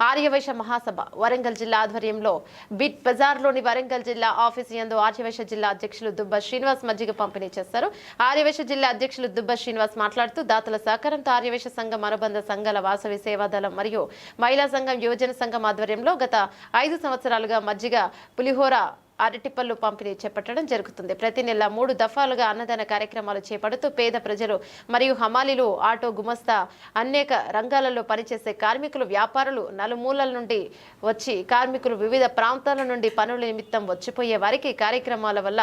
ఆర్యవైశ్య మహాసభ వరంగల్ జిల్లా ఆధ్వర్యంలో బిట్ బజార్లోని వరంగల్ జిల్లా ఆఫీసు యందు ఆర్యవైశ్య జిల్లా అధ్యక్షులు దుబ్బ శ్రీనివాస్ మజ్జిగ పంపిణీ చేస్తారు ఆర్యవైశ్య జిల్లా అధ్యక్షులు దుబ్బ శ్రీనివాస్ మాట్లాడుతూ దాతల సహకారంతో ఆర్యవైశ్య సంఘం అనుబంధ సంఘాల వాసవి సేవాదళం మరియు మహిళా సంఘం యువజన సంఘం ఆధ్వర్యంలో గత ఐదు సంవత్సరాలుగా మజ్జిగ పులిహోర అరటిపళ్ళు పంపిణీ చేపట్టడం జరుగుతుంది. ప్రతి నెల మూడు దఫాలుగా అన్నదాన కార్యక్రమాలు చేపడుతూ పేద ప్రజలు మరియు హమాలీలు ఆటో గుమస్తా అనేక రంగాలలో పనిచేసే కార్మికులు వ్యాపారులు నలుమూలల నుండి వచ్చి కార్మికులు వివిధ ప్రాంతాల నుండి పనుల నిమిత్తం వచ్చిపోయే వారికి కార్యక్రమాల వల్ల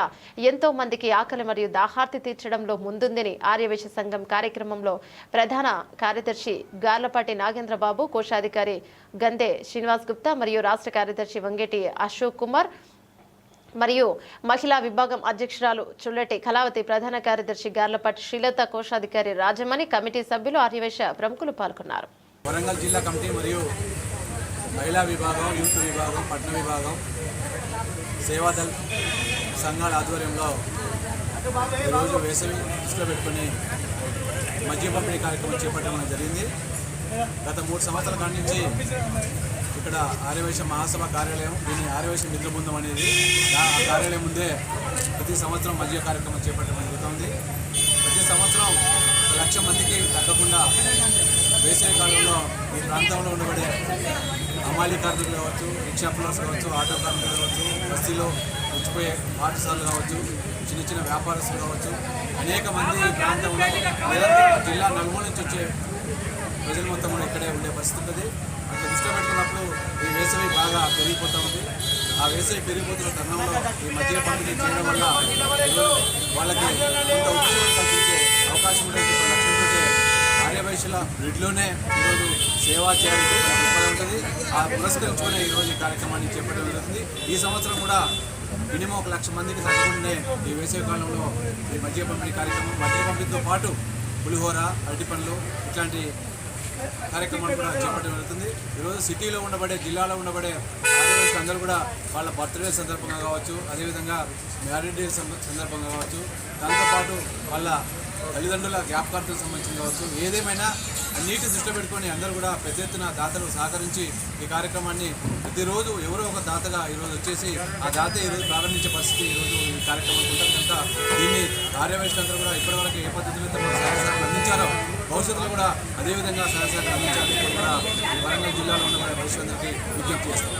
ఎంతో మందికి ఆకలి మరియు దాహార్తి తీర్చడంలో ముందుందని ఆర్యవేశ సంఘం కార్యక్రమంలో ప్రధాన కార్యదర్శి గార్లపాటి నాగేంద్రబాబు కోశాధికారి గందే శ్రీనివాస్ గుప్తా మరియు రాష్ట్ర కార్యదర్శి వంగేటి అశోక్ కుమార్ మరియు మహిళా విభాగం అధ్యక్షురాలు చుల్లటి కళావతి ప్రధాన కార్యదర్శి గార్లపాటి శ్రీలత కోశాధికారి రాజమణి కమిటీ సభ్యులు ఆర్యవేశ ప్రముఖులు పాల్గొన్నారు. వరంగల్ జిల్లా కమిటీ మరియు మహిళా విభాగం యూత్ విభాగం పట్టణ విభాగం సేవాదల్ సంఘాల ఆధ్వర్యంలో ఈరోజు వేసవి దృష్టిలో పెట్టుకుని మద్య పంపిణీ కార్యక్రమం చేపట్టడం జరిగింది. గత మూడు సంవత్సరాల కాడి నుంచి ఇక్కడ ఆర్యవైశ్య మహాసభ కార్యాలయం దీని ఆర్యవైశ్య మిత్ర బృందం అనేది ఆ కార్యాలయం ముందే ప్రతి సంవత్సరం మధ్య కార్యక్రమం చేపట్టడం జరుగుతుంది. ప్రతి సంవత్సరం లక్ష మందికి తగ్గకుండా వేసవి కాలంలో ఈ ప్రాంతంలో ఉండబడే అమాలి కార్మికులు కావచ్చు రిక్షా పుల్లర్స్ కావచ్చు ఆటో కార్మికులు కావచ్చు బస్తీలో వచ్చిపోయే పాఠశాలలు కావచ్చు చిన్న చిన్న వ్యాపారస్తులు కావచ్చు అనేక మంది ఈ ప్రాంతంలో జిల్లా నలుమూల నుంచి వచ్చే ప్రజలు మొత్తం కూడా ఇక్కడే ఉండే పరిస్థితి ఉంటుంది అట్లా దృష్టిలో పెట్టుకున్నప్పుడు ఈ వేసవి బాగా పెరిగిపోతూ ఉంది. ఆ వేసవి పెరిగిపోతున్న తరుణంలో ఈ మధ్య పంపిణీ చేయడం వల్ల వాళ్ళకి కొంత ఉద్యోగం కల్పించే అవకాశం ఉంటుంది లక్ష్యంతో ఆర్యవైశ్యుల బ్రిడ్లోనే ఈరోజు సేవా చేయాలని ఉంటుంది. ఆ పురస్కరించుకునే ఈరోజు ఈ కార్యక్రమాన్ని చేపట్టడం జరుగుతుంది. ఈ సంవత్సరం కూడా మినిమం ఒక లక్ష మందికి తగ్గకుండానే ఈ వేసవి కాలంలో ఈ మధ్య పంపిణీ కార్యక్రమం మధ్య పంపిణీతో పాటు పులిహోర అరటిపండ్లు ఇట్లాంటి కార్యక్రమం కూడా చేపట్టడం జరుగుతుంది. ఈరోజు సిటీలో ఉండబడే జిల్లాలో ఉండబడే అందరూ కూడా వాళ్ళ బర్త్డే సందర్భంగా కావచ్చు అదేవిధంగా మ్యారేజ్ డే సందర్భంగా కావచ్చు దాంతోపాటు వాళ్ళ తల్లిదండ్రుల జ్ఞాపకార్థం సంబంధించి కావచ్చు ఏదేమైనా అన్నిటి దృష్టిలో పెట్టుకొని అందరూ కూడా పెద్ద ఎత్తున దాతలు సహకరించి ఈ కార్యక్రమాన్ని ప్రతిరోజు ఎవరో ఒక దాతగా ఈరోజు వచ్చేసి ఆ దాత ఈరోజు ప్రారంభించే పరిస్థితి ఈరోజు ఈ కార్యక్రమం ఉంటుంది కనుక దీన్ని ఆర్యవైశ్యులందరూ కూడా ఇప్పటివరకు ఏ పద్ధతిలో అయితే అందించారో భవిష్యత్తులో కూడా అదేవిధంగా సహాయ అందించాలని కూడా వరంగల్ జిల్లాలో ఉన్న భవిష్యత్తు భవిష్యత్తుకి విజ్ఞప్తి చేస్తాం